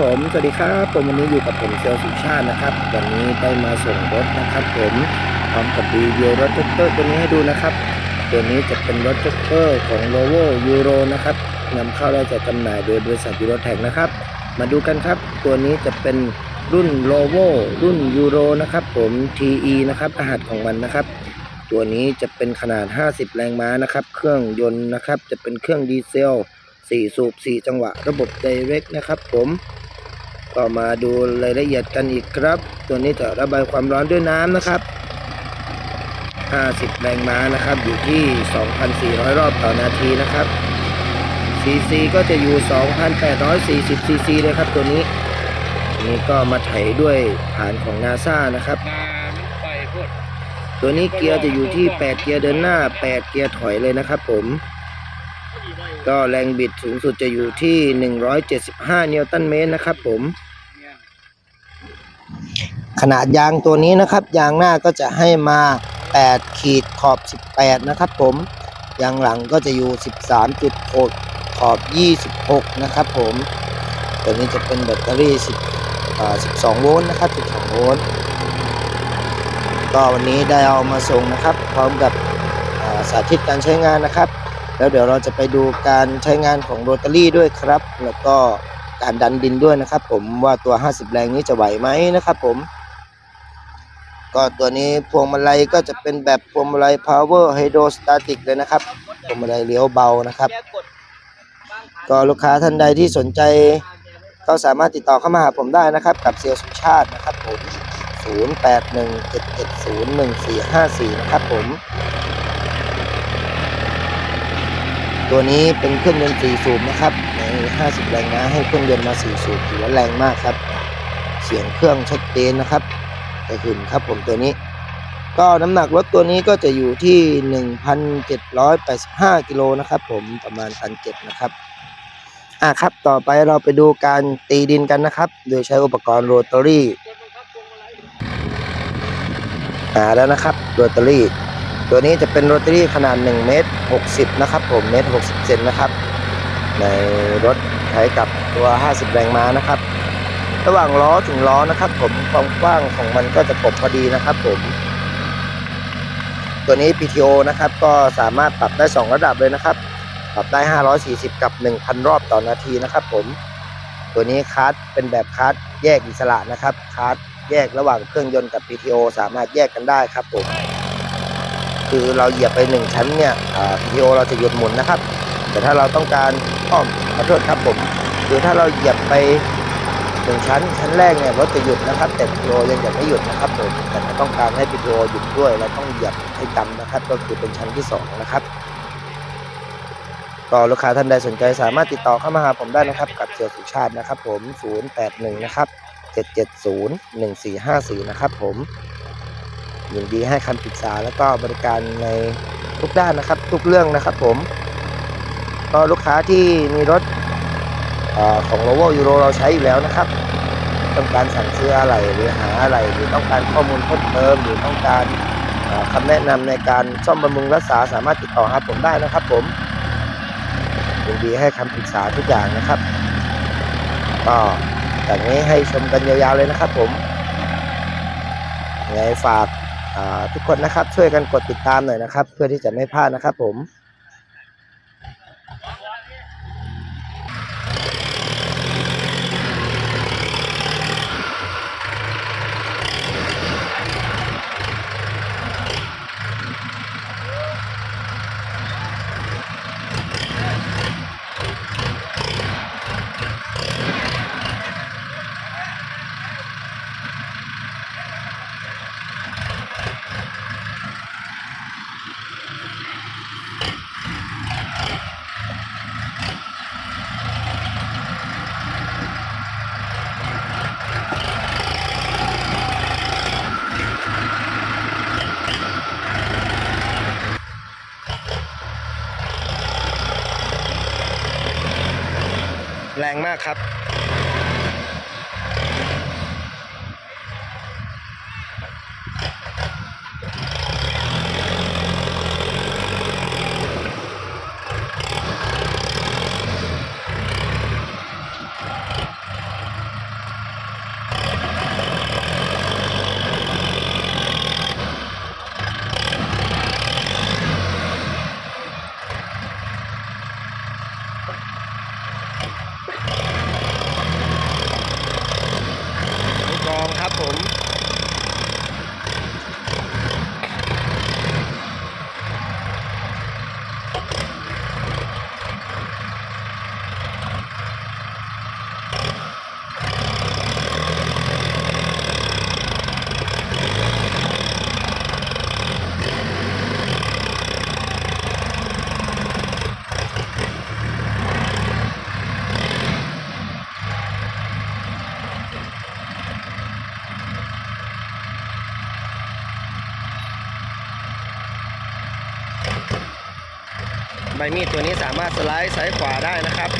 ผม สวัสดีครับ ผมวันนี้อยู่กับผมเซลสุชาตินะครับ วันนี้ได้มาส่งรถนะครับ ผมพร้อมกับรีวิวรถแท็กเตอร์ตัวนี้ให้ดูนะครับ ตัวนี้จะเป็นรถแท็กเตอร์ของ l o v o Euro นะครับนำเข้าและจัดจำหน่ายโดยบริษัทยูโรแท็กนะครับ มาดูกันครับ ตัวนี้จะเป็นรุ่น l o v o รุ่น Euro นะครับ ผม TE นะครับรหัสของมันนะครับ ตัวนี้จะเป็นขนาด 50 แรงม้านะครับ เครื่องยนต์นะครับ จะเป็นเครื่องดีเซล4 สูบ 4 จังหวะ ระบบ Direct นะครับผม ก็มาดูรายละเอียดกันอีกครับ ตัวนี้จะระบายความร้อนด้วยน้ำนะครับ 50 แรงม้านะครับ อยู่ที่ 2,400 รอบต่อนาทีนะครับ CC ก็จะอยู่ 2,840 CC เลยครับตัวนี้นี้ก็มาไถด้วยฐานของ NASA นะครับ ตัวนี้เกียร์จะอยู่ที่ 8 เกียร์เดินหน้า 8 เกียร์ถอยเลยนะครับผม ก็แรงบิดสูงสุดจะอยู่ที่ 175 นิวตันเมตรนะครับผม ขนาดยางตัวนี้นะครับ ยางหน้าก็จะให้มา 8 ขีดขอบ 18 นะครับผม ยางหลังก็จะอยู่ 13.6 ขอบ 26 นะครับผม ตัวนี้จะเป็นแบตเตอรี่ 10 12 โวลต์นะครับ 12 โวลต์ ก็วันนี้ได้เอามาส่งนะครับ พร้อมกับสาธิตการใช้งานนะครับ แล้วเดี๋ยวเราจะไปดูการใช้งานของโรตารี่ด้วยครับ แล้วก็การดันดินด้วยนะครับ ผมว่าตัว 50 แรงนี้จะไหวไหมนะครับ ผม ก็ตัวนี้พวงมาลัยก็จะเป็นแบบพวงมาลัย power hydrostatic เลยนะครับพวงมาลัยเลี้ยวเบานะครับ ก็ลูกค้าท่านใดที่สนใจก็สามารถติดต่อเข้ามาหาผมได้นะครับ กับเซลล์สุชาตินะครับผม 0817701454 นะครับผม ตัวนี้เป็นเครื่องยนต์4สูบนะครับ ใน 50 แรงม้าให้เครื่องยนต์มา4สูบถือว่าแรงมากครับ เสียงเครื่องชัดเจนนะครับแต่หุ่นครับผมตัวนี้ ก็น้ำหนักรถตัวนี้ก็จะอยู่ที่ 1,785 กิโลนะครับผมประมาณ1,700นะครับอะครับต่อไปเราไปดูการตีดินกันนะครับ โดยใช้อุปกรณ์โรตารี่อ่าแล้วนะครับโรตารี่ ตัวนี้จะเป็นโรตารี่ขนาด1เมตร60 นะครับผมเมตร60เซนนะครับ ในรถใช้กับตัว 50 แรงม้านะครับ ระหว่างล้อถึงล้อนะครับผมความกว้างของมันก็จะปบพอดีนะครับผม ตัวนี้ PTO นะครับก็สามารถปรับได้ 2 ระดับเลยนะครับ ปรับได้ 540 กับ 1,000 รอบต่อนาทีนะครับผม ตัวนี้คาร์ดเป็นแบบคาร์ดแยกอิสระนะครับคาร์ดแยกระหว่างเครื่องยนต์กับ PTO สามารถแยกกันได้ครับผม คือเราเหยียบไป1ชั้นเนี่ยอ่า PTO เราจะหยุดหมุนนะครับ แต่ถ้าเราต้องการอ้อมขอโทษครับผมคือถ้าเราเหยียบไปหนึ่งชั้นชั้นแรกเนี่ยรถจะหยุดนะครับ แต่ PTO ยังจะไม่หยุดนะครับผมแต่ถ้าต้องการให้ PTO หยุดด้วยเราต้องเหยียบให้จำนะครับ ก็คือเป็นชั้นที่สองนะครับก็ลูกค้าท่านใดสนใจสามารถติดต่อเข้ามาหาผมได้นะครับ กับเซียวสุชาตินะครับ ผม 081 นะครับ 770 1454 นะครับผม ยินดีให้คำปรึกษาแล้วก็บริการในทุกด้านนะครับ ทุกเรื่องนะครับผมก็ลูกค้าที่มีรถอของ l o v o Euro เราใช้อยู่แล้วนะครับ ต้องการสั่งซื้ออะไรหรือหาอะไรหรือต้องการข้อมูลเพิ่มเติมหรือต้องการคำแนะนำในการซ่อมบำรุงรักษาสามารถติดต่อหาผมได้นะครับ ผมยินดีให้คำปรึกษาทุกอย่างนะครับ ก็จากนี้ให้ชมกันยาวๆเลยนะครับ ผมยังไงฝาก ทุกคนนะครับช่วยกันกดติดตามหน่อยนะครับ เพื่อที่จะไม่พลาดนะครับผม แรงมากครับ ใบมีดตัวนี้สามารถสไลด์ซ้ายขวาได้นะครับ